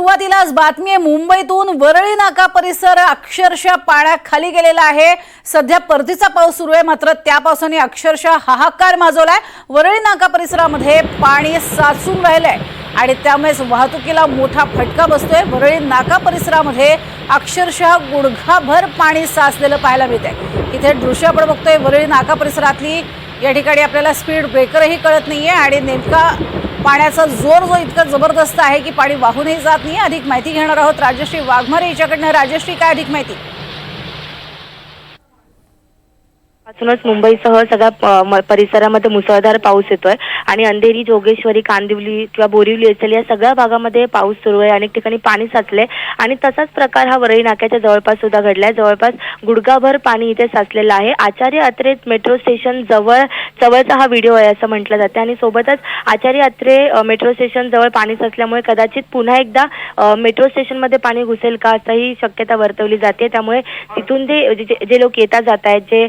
सुरुवातीलाच बातमी आहे मुंबईतून वरळी नाका परिसर अक्षरशः पाण्याखाली गेलेला आहे. सध्या परतीचा पाऊस सुरू आहे मात्र त्या पावसाने अक्षरशः हाहाकार माजवलाय. वरळी नाका परिसरामध्ये पाणी साचून राहिलंय आणि त्यामुळेच वाहतुकीला मोठा फटका बसतोय. वरळी नाका परिसरामध्ये अक्षरशः गुडघाभर पाणी साचलेलं पाहायला मिळतंय. इथे दृश्य आपण बघतोय वरळी नाका परिसरातली या ठिकाणी आपल्याला स्पीड ब्रेकरही कळत नाहीये आणि नेमका पाण्याचा जोर जो इतका जबरदस्त आहे की पाणी वाहूनही जात नाही अधिक माहिती घेणार आहोत राजश्री वाघमारे याच्याकडनं. राजश्री काय अधिक माहिती? पासूनच मुंबईसह सगळ्या प- परिसरामध्ये मुसळधार पाऊस येतोय. आणि अंधेरी जोगेश्वरी कांदिवली किंवा बोरिवली असेल या सगळ्या भागामध्ये पाऊस सुरू आहे. अनेक ठिकाणी पाणी साचले आणि तसाच प्रकार हा वरळी नाक्याच्या जवळपास सुद्धा घडलाय. जवळपास गुडघाभर पाणी इथे साचलेलं आहे. आचार्य अत्रे मेट्रो स्टेशन जवळ जवळचा हा व्हिडिओ आहे असं म्हटलं जाते. आणि सोबतच आचार्य अत्रे मेट्रो स्टेशन जवळ पाणी साचल्यामुळे कदाचित पुन्हा एकदा मेट्रो स्टेशनमध्ये पाणी घुसेल का असंही शक्यता वर्तवली जाते. त्यामुळे तिथून जे जे- जे लोक येतात जात आहेत जे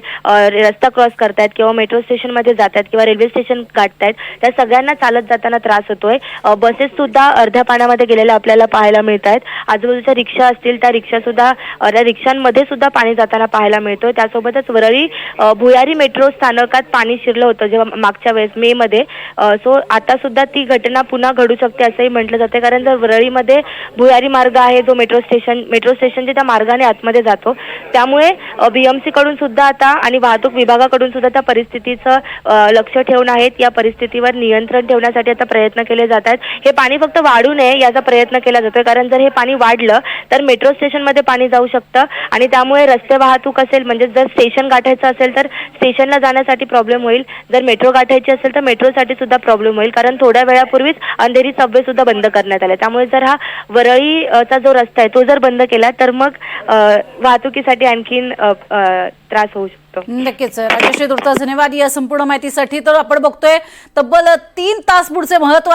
रस्ता क्रॉस करतायत किंवा मेट्रो स्टेशनमध्ये जातात किंवा रेल्वे स्टेशन गाठतायत त्या सगळ्यांना चालत जाताना त्रास होतोय. बसेस सुद्धा अर्ध्या पाण्यामध्ये गेलेल्या आपल्याला पाहायला मिळत आहेत आजूबाजूच्या रिक्षा असतील त्या रिक्षा सुद्धा त्या रिक्षांमध्ये सुद्धा पाणी जाताना पाहायला मिळतोय. त्यासोबतच वरळी भुयारी मेट्रो स्थानकात पाणी शिरलं होतं जेव्हा मागच्या वेळेस मे मध्ये. सो आता सुद्धा ती घटना पुन्हा घडू शकते असंही म्हटलं जाते कारण जर वरळीमध्ये भुयारी मार्ग आहे जो मेट्रो स्टेशन मेट्रो स्टेशनच्या त्या मार्गाने आतमध्ये जातो त्यामुळे बीएमसी कडून सुद्धा आता आणि वाहतूक वाहतूक विभागाकडून सुद्धा त्या परिस्थितीचं लक्ष ठेवून आहेत. या परिस्थितीवर नियंत्रण ठेवण्यासाठी आता प्रयत्न केले जात आहेत. हे पाणी फक्त वाढू नये याचा प्रयत्न केला जातोय. कारण जर हे पाणी वाढलं तर मेट्रो स्टेशनमध्ये पाणी जाऊ शकतं आणि त्यामुळे रस्ते वाहतूक असेल म्हणजे जर स्टेशन गाठायचं असेल तर स्टेशनला जाण्यासाठी प्रॉब्लेम होईल. जर मेट्रो गाठायची असेल तर मेट्रोसाठी सुद्धा प्रॉब्लेम होईल. कारण थोड्या वेळापूर्वीच अंधेरी सबवे सुद्धा बंद करण्यात आले त्यामुळे जर हा वरळी चा जो रस्ता आहे तो जर बंद केला तर मग वाहतुकीसाठी आणखीन त्रास होऊ शकतो. नक्कीच. राजश्री तुर्तास धन्यवाद या संपूर्ण माहितीसाठी. तर आपण बघतोय तब्बल तीन तास पुढचे महत्त्व